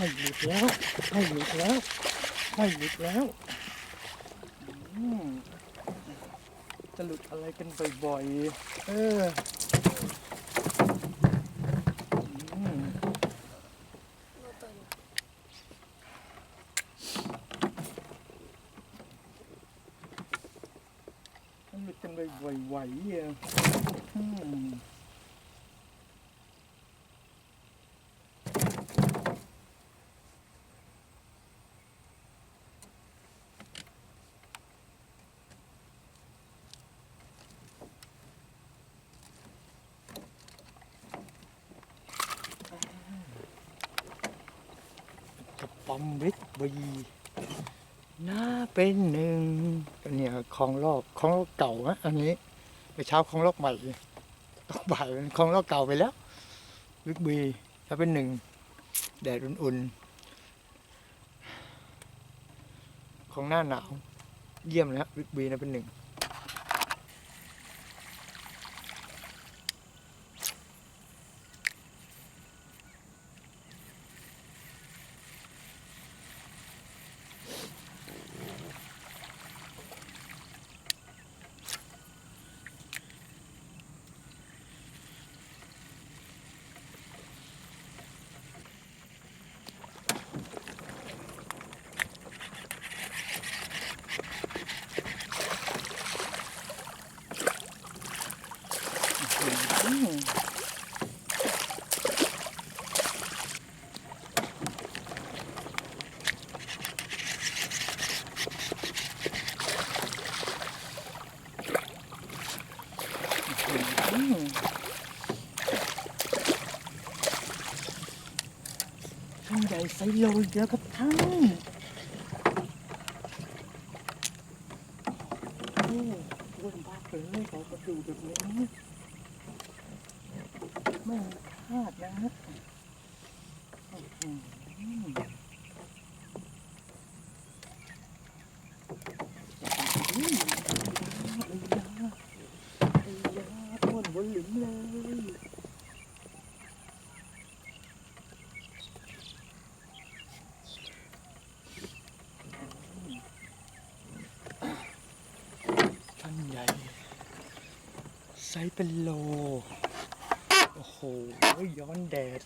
ไม่หยุดแล้ว ไม่หยุดแล้ว ไม่หยุดแล้ว จะหลุดอะไรกันบ่อยๆ เออมันหลุดกันบ่อยๆอะ อมวิทบีน่าเป็นหนึ่งอันเนี้ยของลอกของลอกเก่านะอันนี้ไปเช้าของลอกใหม่ต้อกบ่ายเป็นของลอกเก่าไปแล้ววิกบีถ้าเป็นหนึ่งแดดอุ่นๆของหน้าหนาว เยี่ยมแล้ววิกบีนะเป็นหนึ่ง อืมอืม ท่านใหญ่ไซโลอีกแล้วครับท่านโอ้อ้วนมากเลยขอกระดูกแบบนี้ ไม่คาดนะฮะอื้อหืออุ้ยไอ้ยาไอ้ยาพ่นบนหลุมเลยท่า นใหญ่ไซส์เป็นโล โอ้โห ย้อนแดด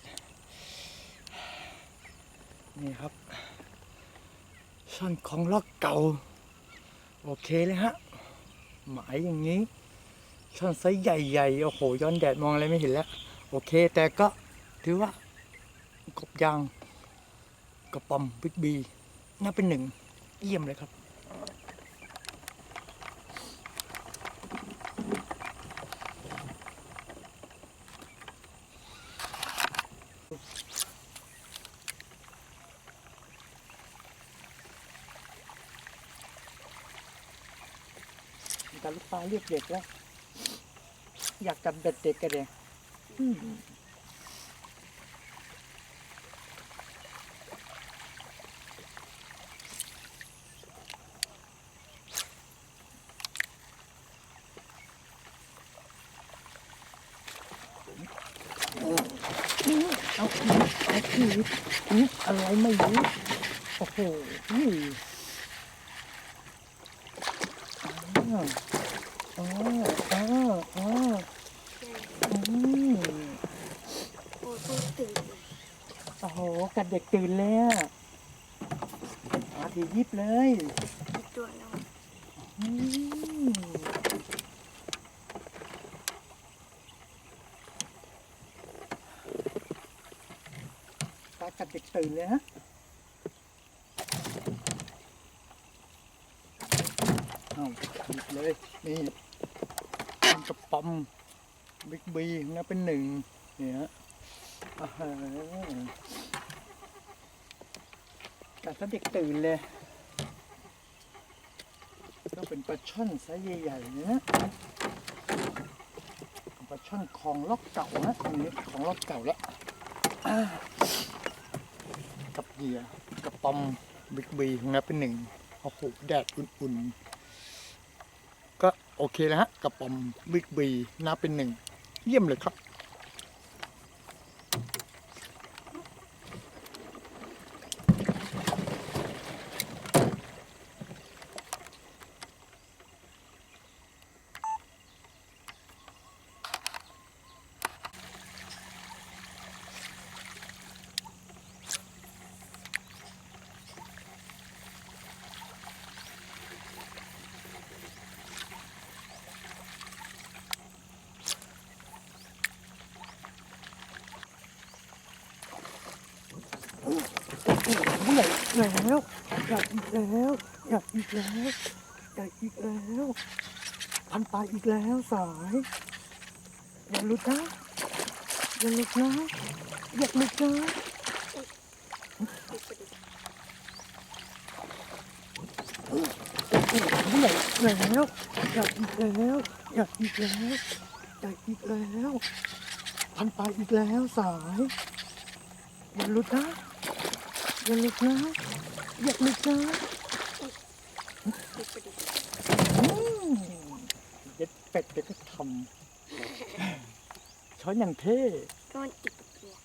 นี่ครับ ช่อนของล็อกเก่า โอเคเลยฮะ หมายอย่างนี้ ช่อนไซส์ใหญ่ๆ โอ้โห ย้อนแดดมองอะไรไม่เห็นแล้ว โอเค แต่ก็ถือว่ากบยางกระป๋อมบิ๊กบี น่าเป็นหนึ่ง เยี่ยมเลยครับ มีการลูกปลา เรียกเด็กแล้ว อยากจับเบ็ดเด็กกันเลยอืมเอาคืนเอาคืนอืมอะไรไม่รู้โอ้โหนี่อ้าว อ๋ออ๋ออ๋ออืม โอ้ต้องตื่น โอ้โห กัด เด็กตื่นเลยอะอาทียิบเลยอีกตัวนึงอืมตากัดเด็กตื่นเลยฮะเอาหยิบเลย นี่มันกระป๋อมบิ๊กบีนะเป็นหนึ่งเนี่ยฮะอ่าฮะ แต่ถ้าเด็กตื่นเลยก็เป็นปลาช่อนไซส์ใหญ่ๆนะปลาช่อนของล็อกเก่านะอันนี้ของล็อกเก่าแล้วกับเหยื่อกระป๋อมบิ๊กบีของนะเป็นหนึ่งโอ้โหแดดอุ่นๆ ก็โอเคแล้วฮะกระป๋อมบิ๊กบีน่าเป็นหนึ่งเยี่ยมเลยครับ ใหญ่ แล้วใหญ่อีกแล้วใหญ่อีกแล้วใหญ่อีกแล้วพันปลาอีกแล้วสายอย่าหลุดนะอย่าหลุดนะอย่าหลุดนะติดพอดีใหญ่แล้วใหญ่อีกแล้วใหญ่อีกแล้วใหญ่อีกแล้วพันปลาอีกแล้วสายอย่าหลุดนะ อย่าหลุดนะอย่าหลุดนะติดพอดีอืมเย็ดเป็ดเดี๋ยวก็ทำช้อนอย่างเท่ก็มันติดเนี่ย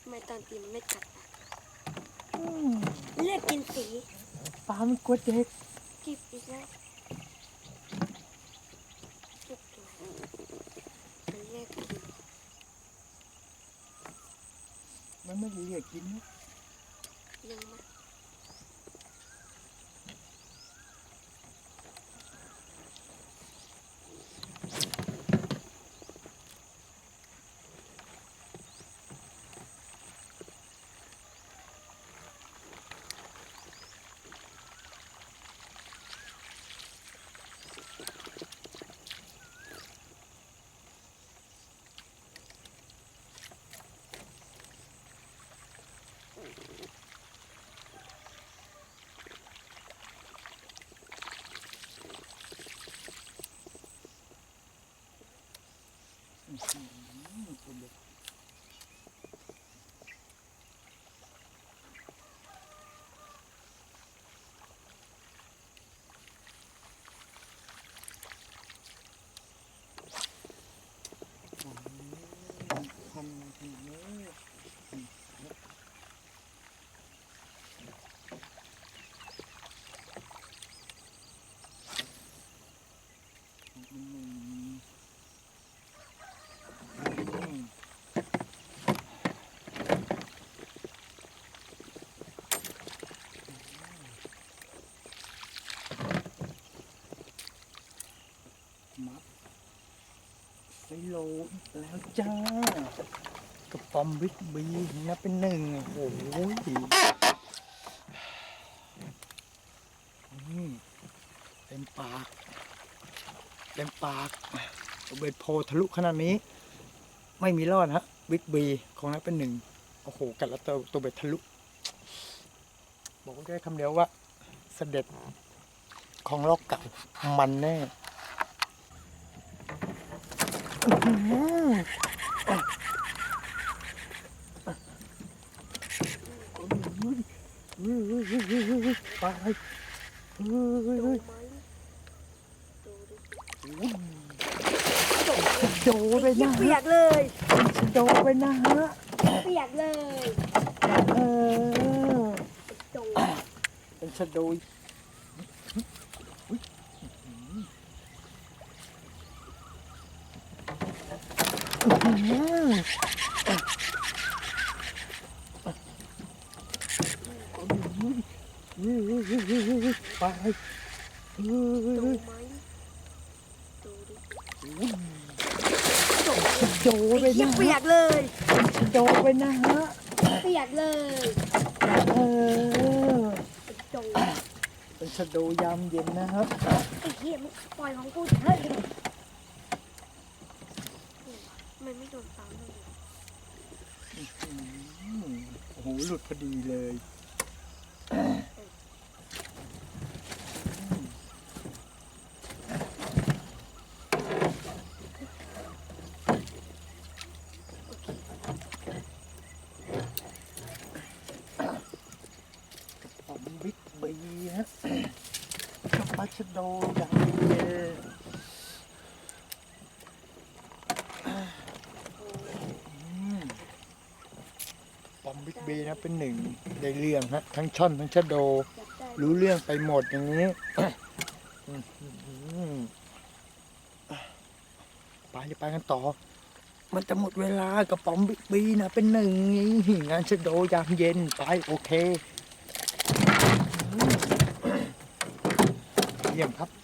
ทำไมตอนตีมันไม่กัดอะอืมเลือกกินสีปลามันกลัวเด็กกิบอีกแล้วเก็บตัวมันเลือกกิน มัน ไม่ได้เรียกกินนะ ยังมา Mm-hmm. โลอีกแล้วจ้ากระป๋อมวิกบีนะเป็นหนึ่งโอ้โหนี่เต็มปาก เต็มปากเบ็ดโพทะลุขนาดนี้ ไม่มีรอดฮะวิกบีของนั้นเป็นหนึ่งโอ้โห กัดแล้วตัวตัวเบ็ดทะลุ บอกได้คำเดียวว่าเสด็จของลอกเก่ามันแน่ อื้อหือไปเฮ้ยโดไปนะเปียกเลยโดไปนะฮะเปียกเลย เออเป็นชะโดยอื้อหือไปเฮ้ยเฮ้ย โต เฮ้ย ไหมโตดิ โดไปนะเปียฮะกเลยโดไปนะฮะเปียกเลยเออโตเป็นชะโดยามเย็นนะครับไอ้เหี้ยมันปล่อยของกูเถอะมันไม่โดนตามเลยอืมโอ้โหหลุดพอดีเลย ผมบิ๊กบีฮะ กับปลาชะโดอย่างเดียวอืมปอมบิ๊กบีนะเป็นหนึ่งได้เรื่องฮะทั้งช่อนทั้งชะโดอยากได้รู้เรื่องไปหมดอย่างนี้ไปจะไปกันต่อ มันจะหมดเวลากระป๋อมบิ๊กบีนะเป็นหนึ่งงานชะโดยามเย็นไปโอเคอืมเยี่ยมครับ